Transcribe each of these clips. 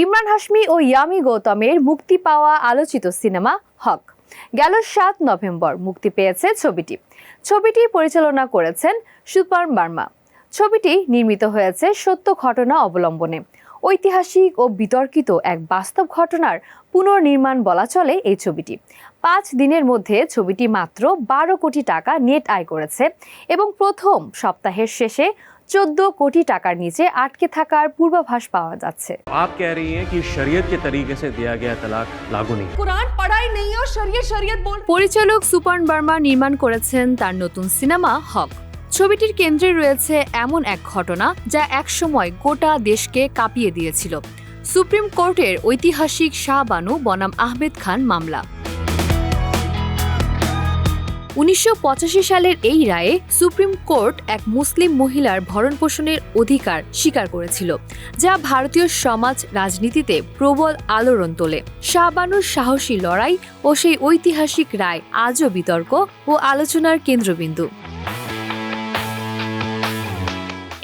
ইমরান হাশমি ও ইয়ামি গৌতমের মুক্তি পাওয়া আলোচিত সিনেমা হক। গেল সাত নভেম্বর মুক্তি পেয়েছে ছবিটি। ছবিটি পরিচালনা করেছেন সুপার বার্মা। ছবিটি নির্মিত হয়েছে সত্য ঘটনা অবলম্বনে। ঐতিহাসিক ও বিতর্কিত এক বাস্তব ঘটনার পুনর্নির্মাণ বলা চলে এই ছবিটি। পাঁচ দিনের মধ্যে ছবিটি মাত্র বারো কোটি টাকা নেট আয় করেছে এবং প্রথম সপ্তাহের শেষে চোদ্দ কোটি টাকার নিচে আটকে থাকার পূর্বাভাস পাওয়া যাচ্ছে आप कह रही हैं कि शरीयत के तरीके से दिया गया तलाक लागू नहीं कुरान पढ़ा ही नहीं है और शरीयत शरीयत बोल পরিচালক সুপান বার্মা নির্মাণ করেছেন তার নতুন সিনেমা হক ছবিটির কেন্দ্রে রয়েছে এমন এক ঘটনা যা একসময় গোটা দেশকে কাঁপিয়ে দিয়েছিল সুপ্রিম কোর্টের ঐতিহাসিক শাহবানু বনাম আহমেদ খান মামলা উনিশশো পঁচাশি সালের এই রায়ে সুপ্রিম কোর্ট এক মুসলিম মহিলার ভরণপোষণের অধিকার স্বীকার করেছিল, যা ভারতীয় সমাজ রাজনীতিতে প্রবল আলোড়ন তোলে। শাহবানুর সাহসী লড়াই ও সেই ঐতিহাসিক রায় আজও বিতর্ক ও আলোচনার কেন্দ্রবিন্দু।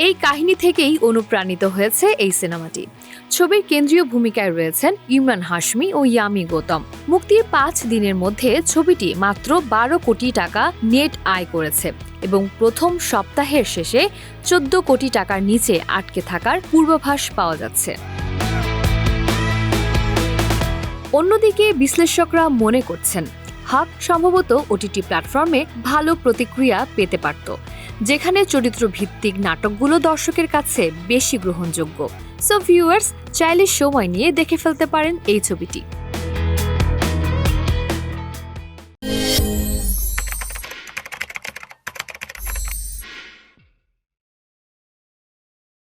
এই কাহিনী থেকেই অনুপ্রাণিত হয়েছে এই সিনেমাটি। ছবির কেন্দ্রীয় ভূমিকায় রয়েছেন ইমরান হাশমি ও ইয়ামি গৌতম। মুক্তির পাঁচ দিনের মধ্যে ছবিটি মাত্র বারো কোটি টাকা নেট আয় করেছে এবং প্রথম সপ্তাহের শেষে চোদ্দ কোটি টাকার নিচে আটকে থাকার পূর্বাভাস পাওয়া যাচ্ছে। অন্যদিকে বিশ্লেষকরা মনে করছেন হাক সম্ভবত ওটিটি প্ল্যাটফর্মে ভালো প্রতিক্রিয়া পেতে পারত, যেখানে চরিত্র ভিত্তিক নাটকগুলো দর্শকের কাছে বেশি গ্রহণযোগ্য। সো ভিউয়ার্স চাইলে সময় নিয়ে দেখে ফেলতে পারেন এই ছবিটি।